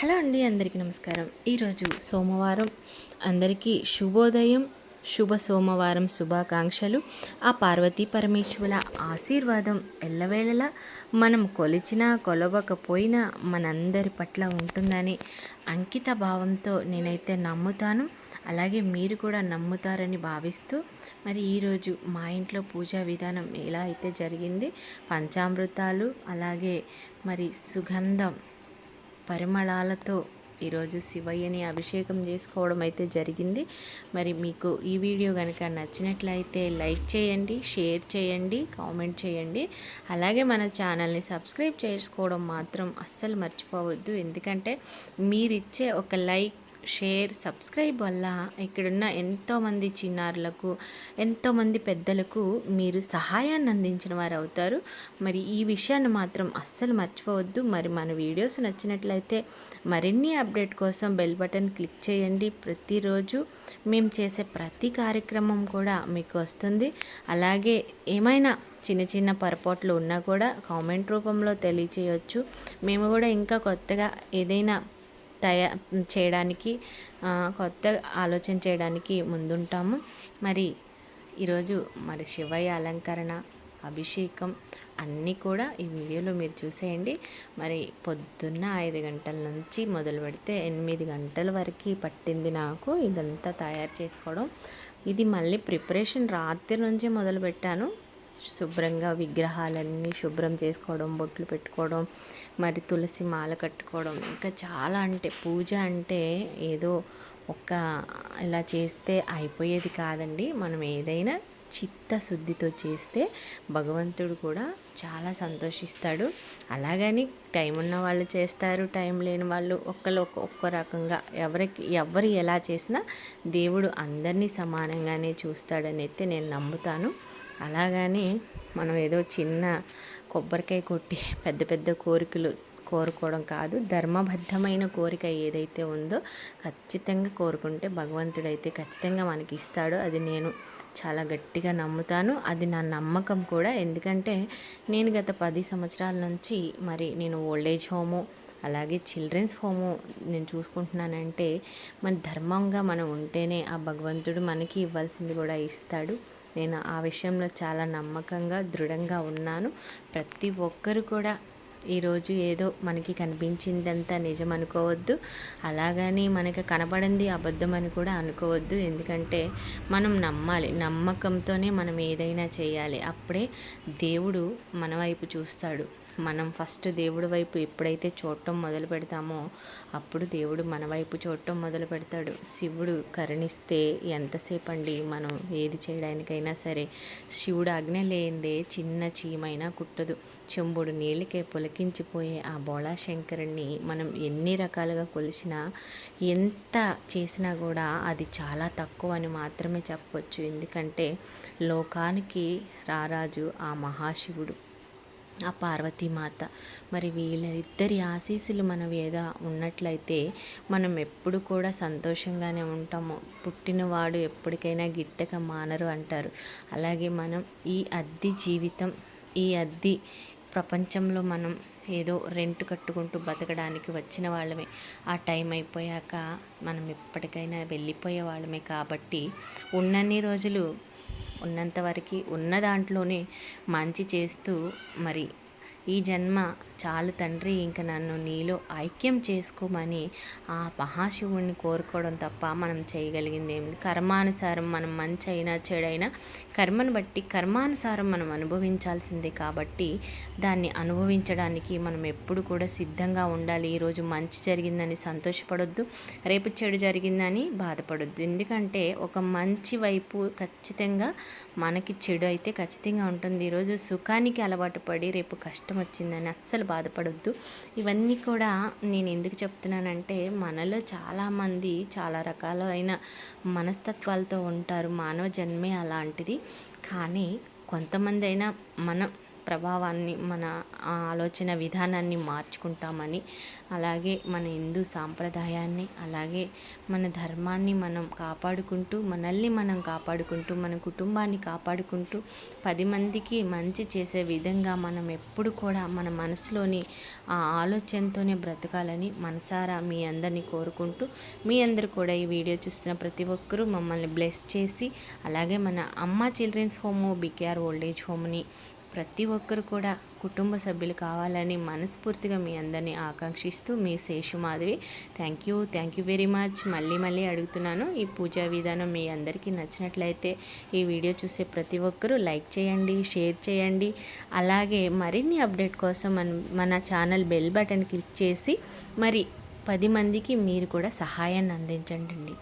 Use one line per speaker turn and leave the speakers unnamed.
Hello అండి అందరికీ నమస్కారం. ఈరోజు సోమవారం. అందరికీ శుభోదయం శుభ సోమవారం శుభాకాంక్షలు. ఆ పార్వతీ పరమేశ్వరుల ఆశీర్వాదం ఎల్లవేళలా మనం కొలిచినా కొలవకపోయినా మనందరి పట్ల ఉంటుందని అంకిత భావంతో నేనైతే నమ్ముతాను. అలాగే మీరు కూడా నమ్ముతారని భావిస్తూ మరి ఈరోజు మా ఇంట్లో పూజా విధానం ఎలా అయితే జరిగింది పంచామృతాలు అలాగే మరి సుగంధం పరిమళాలతో ఈరోజు శివయ్యని అభిషేకం చేసుకోవడం అయితే జరిగింది. మరి మీకు ఈ వీడియో కనుక నచ్చినట్లయితే లైక్ చేయండి షేర్ చేయండి కామెంట్ చేయండి. అలాగే మన ఛానల్ని సబ్స్క్రైబ్ చేసుకోవడం మాత్రం అస్సలు మర్చిపోవద్దు. ఎందుకంటే మీరిచ్చే ఒక లైక్ షేర్ సబ్స్క్రైబ్ వల్ల ఇక్కడున్న ఎంతోమంది చిన్నారులకు ఎంతోమంది పెద్దలకు మీరు సహాయాన్ని అందించిన వారు అవుతారు మరి ఈ విషయాన్ని మాత్రం అస్సలు మర్చిపోవద్దు. మరి మన వీడియోస్ నచ్చినట్లయితే మరిన్ని అప్డేట్ కోసం బెల్ బటన్ క్లిక్ చేయండి. ప్రతిరోజు మేము చేసే ప్రతి కార్యక్రమం కూడా మీకు వస్తుంది. అలాగే ఏమైనా చిన్న చిన్న పొరపాట్లు ఉన్నా కూడా కామెంట్ రూపంలో తెలియచేయచ్చు. మేము కూడా ఇంకా కొత్తగా ఏదైనా తయా చేయడానికి కొత్త ఆలోచన చేయడానికి ముందుంటాము. మరి ఈరోజు మరి శివయ్య అలంకరణ అభిషేకం అన్నీ కూడా ఈ వీడియోలో మీరు చూసేయండి. మరి పొద్దున్న ఐదు గంటల నుంచి మొదలు పెడితే ఎనిమిది గంటల వరకు పట్టింది నాకు ఇదంతా తయారు చేసుకోవడం. ఇది మళ్ళీ ప్రిపరేషన్ రాత్రి నుంచే మొదలు పెట్టాను. శుభ్రంగా విగ్రహాలన్నీ శుభ్రం చేసుకోవడం బొట్లు పెట్టుకోవడం మరి తులసి మాల కట్టుకోవడం. ఇంకా చాలా అంటే పూజ అంటే ఏదో ఒక ఇలా చేస్తే అయిపోయేది కాదండి. మనం ఏదైనా చిత్తశుద్ధితో చేస్తే భగవంతుడు కూడా చాలా సంతోషిస్తాడు. అలాగని టైం ఉన్న వాళ్ళు చేస్తారు టైం లేని వాళ్ళు ఒక్కరు ఒక్క రకంగా ఎవరికి ఎవరు ఎలా చేసినా దేవుడు అందరినీ సమానంగానే చూస్తాడని అయితే నేను నమ్ముతాను. అలాగని మనం ఏదో చిన్న కొబ్బరికాయ కొట్టి పెద్ద పెద్ద కోరికలు కోరుకోవడం కాదు. ధర్మబద్ధమైన కోరిక ఏదైతే ఉందో ఖచ్చితంగా కోరుకుంటే భగవంతుడైతే ఖచ్చితంగా మనకి ఇస్తాడు. అది నేను చాలా గట్టిగా నమ్ముతాను. అది నా నమ్మకం కూడా. ఎందుకంటే నేను గత పది సంవత్సరాల నుంచి మరి నేను ఓల్డేజ్ హోము అలాగే చిల్డ్రన్స్ హోము నేను చూసుకుంటున్నానంటే మన ధర్మంగా మనం ఉంటేనే ఆ భగవంతుడు మనకి ఇవ్వాల్సింది కూడా ఇస్తాడు. నేను ఆ విషయంలో చాలా నమ్మకంగా దృఢంగా ఉన్నాను. ప్రతి ఒక్కరు కూడా ఈరోజు ఏదో మనకి కనిపించిందంతా నిజం అనుకోవద్దు. అలాగని మనకి కనబడింది అబద్ధం అని కూడా అనుకోవద్దు. ఎందుకంటే మనం నమ్మాలి నమ్మకంతోనే మనం ఏదైనా చేయాలి. అప్పుడే దేవుడు మన వైపు చూస్తాడు. మనం ఫస్ట్ దేవుడి వైపు ఎప్పుడైతే చూడటం మొదలు పెడతామో అప్పుడు దేవుడు మన వైపు చూడటం మొదలు పెడతాడు. శివుడు కరుణిస్తే ఎంతసేపు అండి మనం ఏది చేయడానికైనా సరే. శివుడు ఆజ్ఞ లేనిదే చిన్న చీమైనా కుట్టదు. చెంబుడు నీళ్ళకే పులకించిపోయే ఆ బోళా శంకరుణ్ణి మనం ఎన్ని రకాలుగా కొలిసినా ఎంత చేసినా కూడా అది చాలా తక్కువ అని మాత్రమే చెప్పవచ్చు ఎందుకంటే లోకానికి రారాజు ఆ మహాశివుడు. ఆ పార్వతీమాత. మరి వీళ్ళిద్దరి ఆశీస్సులు మన మీద ఉన్నట్లయితే మనం ఎప్పుడు కూడా సంతోషంగానే ఉంటాము. పుట్టినవాడు ఎప్పటికైనా గిట్టక మానరు అంటారు. అలాగే మనం ఈ అద్ది జీవితం ఈ అద్ది ప్రపంచంలో మనం ఏదో రెంట్ కట్టుకుంటూ బతకడానికి వచ్చిన వాళ్ళమే. ఆ టైం అయిపోయాక మనం ఎప్పటికైనా వెళ్ళిపోయే వాళ్ళమే కాబట్టి ఉన్నన్ని రోజులు ఉన్నంతవరకు ఉన్న దాంట్లోనే మంచి చేస్తూ మరి ఈ జన్మ చాలు తండ్రి ఇంక నన్ను నీలో ఐక్యం చేసుకోమని ఆ మహాశివుణ్ణి కోరుకోవడం తప్ప మనం చేయగలిగింది ఏమి కర్మానుసారం మనం మంచి అయినా చెడైనా కర్మను బట్టి కర్మానుసారం మనం అనుభవించాల్సిందే కాబట్టి దాన్ని అనుభవించడానికి మనం ఎప్పుడు కూడా సిద్ధంగా ఉండాలి. ఈరోజు మంచి జరిగిందని సంతోషపడొద్దు రేపు చెడు జరిగిందని బాధపడొద్దు. ఎందుకంటే ఒక మంచి వైపు ఖచ్చితంగా మనకి చెడు అయితే ఖచ్చితంగా ఉంటుంది. ఈరోజు సుఖానికి అలవాటు పడి రేపు కష్టం వచ్చిందని అస్సలు బాధపడొద్దు. ఇవన్నీ కూడా నేను ఎందుకు చెప్తున్నానంటే మనలో చాలామంది చాలా రకాలైన మనస్తత్వాలతో ఉంటారు. మానవ జన్మే అలాంటిది. కానీ కొంతమంది అయినా మనం ప్రభావాన్ని మన ఆ, ఆలోచన విధానాన్ని మార్చుకుంటామని అలాగే మన హిందూ సాంప్రదాయాన్ని అలాగే మన ధర్మాన్ని మనం కాపాడుకుంటూ మనల్ని మనం కాపాడుకుంటూ మన కుటుంబాన్ని కాపాడుకుంటూ పది మందికి మంచి చేసే విధంగా మనం ఎప్పుడు కూడా మన మనసులోని ఆ ఆలోచనతోనే బ్రతకాలని మనసారా మీ అందరినీ కోరుకుంటూ మీ అందరూ కూడా ఈ వీడియో చూస్తున్న ప్రతి ఒక్కరూ మమ్మల్ని బ్లెస్ చేసి అలాగే మన Amma children's home BKR old age హోమ్ని ప్రతి ఒక్కరు కూడా కుటుంబ సభ్యులు కావాలని మనస్ఫూర్తిగా మీ అందరినీ ఆకాంక్షిస్తూ మీ Seshumadhavi thank you thank you very much మళ్ళీ మళ్ళీ అడుగుతున్నాను. ఈ పూజా విధానం మీ అందరికీ నచ్చినట్లయితే ఈ వీడియో చూసే ప్రతి ఒక్కరూ లైక్ చేయండి షేర్ చేయండి. అలాగే మరిన్ని అప్డేట్ కోసం మన మన ఛానల్ బెల్ బటన్ క్లిక్ చేసి మరి పది మందికి మీరు కూడా సహాయాన్ని అందించండి